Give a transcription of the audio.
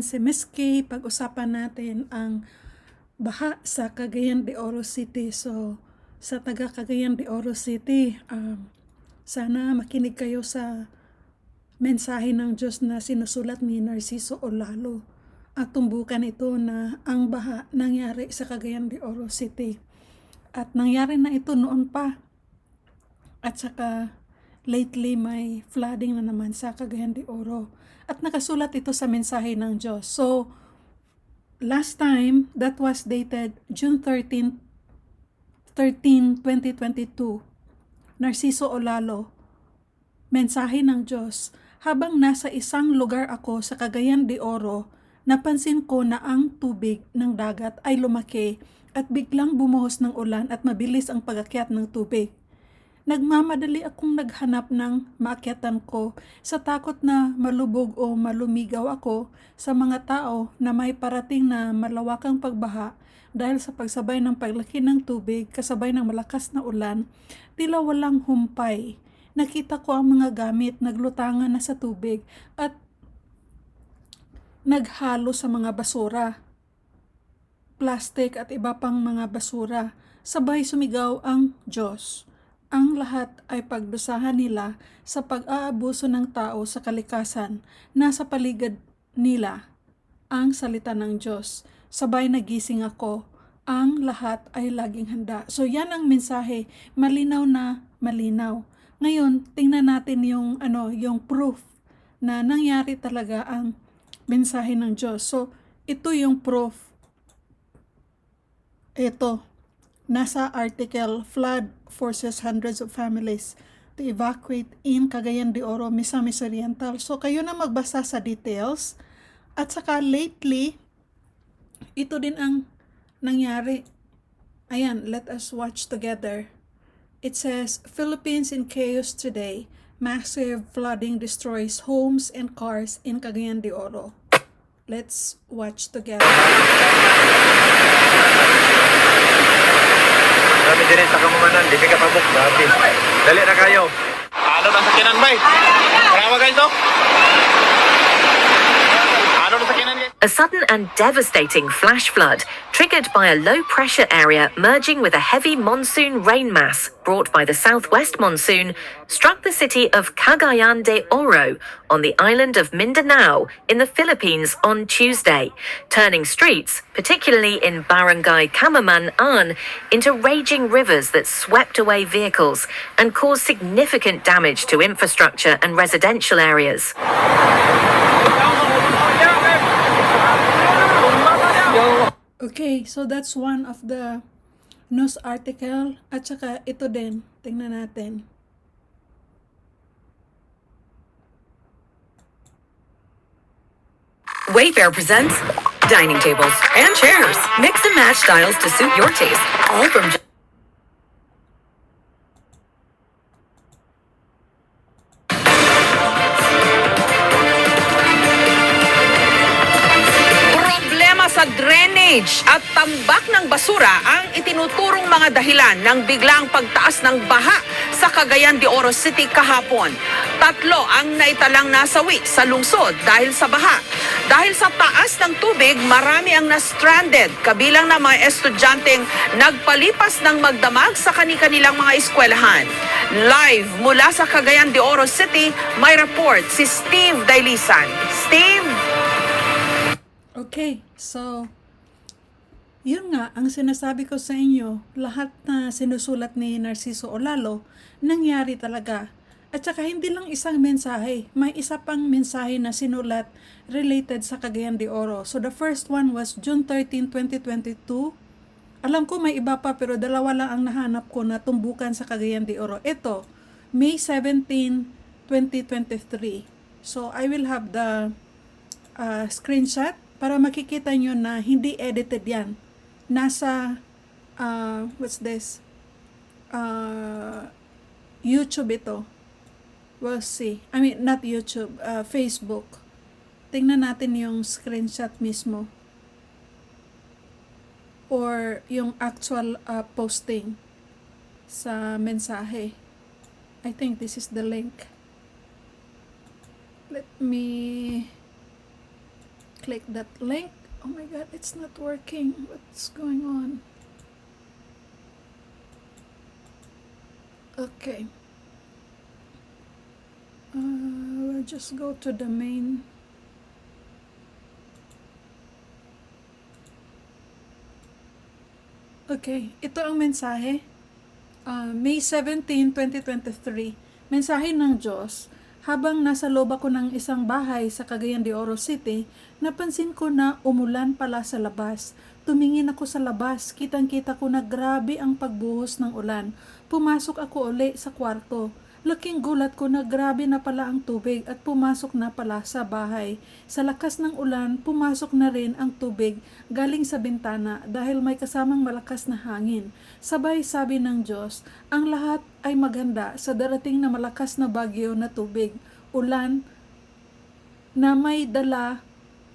Si Miss Kay, pag-usapan natin ang baha sa Cagayan de Oro City. So, sa taga Cagayan de Oro City, um, sana makinig kayo sa mensahe ng Diyos na sinusulat ni Narciso Olalo. At tumbukan ito na ang baha nangyari sa Cagayan de Oro City. At nangyari na ito noon pa. At saka lately may flooding na naman sa Cagayan de Oro. At nakasulat ito sa mensahe ng Diyos. So, last time, that was dated June 13, 13, 2022. Narciso Olalo, mensahe ng Diyos. Habang nasa isang lugar ako sa Cagayan de Oro, napansin ko na ang tubig ng dagat ay lumaki at biglang bumuhos ng ulan at mabilis ang pagakyat ng tubig. Nagmamadali akong naghanap ng maakyatan ko sa takot na malubog o malumigaw ako sa mga tao na may parating na malawakang pagbaha dahil sa pagsabay ng paglaki ng tubig kasabay ng malakas na ulan, tila walang humpay. Nakita ko ang mga gamit naglutangan na sa tubig at naghalo sa mga basura plastic at iba pang mga basura. Sabay sumigaw ang Diyos. Ang lahat ay pagdusahan nila sa pag-aabuso ng tao sa kalikasan. Nasa paligid nila ang salita ng Diyos. Sabay nagising ako. Ang lahat ay laging handa. So yan ang mensahe. Malinaw na malinaw. Ngayon, tingnan natin yung ano, yung proof na nangyari talaga ang mensahe ng Diyos. So, ito yung proof ito, nasa article, flood forces hundreds of families to evacuate in Cagayan de Oro, Misamis Oriental. So, kayo na magbasa sa details. At saka lately, ito din ang nangyari. Ayan, let us watch together. It says, Philippines in chaos today. Massive flooding destroys homes and cars in Cagayan de Oro. Let's watch together. Kami din sa kamumanan, di ka pabok, grabe. Dali na kayo. Ano na sakinan, bay? A sudden and devastating flash flood triggered by a low pressure area merging with a heavy monsoon rain mass brought by the southwest monsoon struck the city of Cagayan de Oro on the island of Mindanao in the Philippines on Tuesday, turning streets, particularly in Barangay Kamaman An, into raging rivers that swept away vehicles and caused significant damage to infrastructure and residential areas. Okay, so that's one of the news article. At saka ito din, tingnan natin. Wayfair presents dining tables and chairs. Mix and match styles to suit your taste. All from drainage at tambak ng basura ang itinuturong mga dahilan ng biglang pagtaas ng baha sa Cagayan de Oro City kahapon. Tatlo ang naitalang nasawi sa lungsod dahil sa baha. Dahil sa taas ng tubig, marami ang na-stranded, kabilang na mga estudyanteng nagpalipas ng magdamag sa kani-kanilang mga eskwelahan. Live mula sa Cagayan de Oro City, may report si Steve Dailisan. Steve? Okay, so yun nga, ang sinasabi ko sa inyo, lahat na sinusulat ni Narciso Olalo, nangyari talaga. At saka hindi lang isang mensahe, may isa pang mensahe na sinulat related sa Cagayan de Oro. So the first one was June 13, 2022. Alam ko may iba pa pero dalawa lang ang nahanap ko na tumbukan sa Cagayan de Oro. Ito, May 17, 2023. So I will have the uh, screenshot para makikita nyo na hindi edited yan. Nasa, uh, what's this? Uh, YouTube ito. We'll see. I mean, not YouTube, uh, Facebook. Tingnan natin yung screenshot mismo. Or yung actual uh, posting sa mensahe. I think this is the link. Let me click that link. Oh my god, it's not working. What's going on? Okay. Uh, we'll just go to the main. Okay, ito ang mensahe. Ah, May 17, 2023. Mensahe ng Diyos. Habang nasa loob ako ng isang bahay sa Cagayan de Oro City, napansin ko na umulan pala sa labas. Tumingin ako sa labas, kitang-kita ko na grabe ang pagbuhos ng ulan. Pumasok ako uli sa kwarto. Laking gulat ko na grabe na pala ang tubig at pumasok na pala sa bahay. Sa lakas ng ulan, pumasok na rin ang tubig galing sa bintana dahil may kasamang malakas na hangin. Sabay sabi ng Diyos, ang lahat ay maganda sa darating na malakas na bagyo na tubig, ulan, na may dala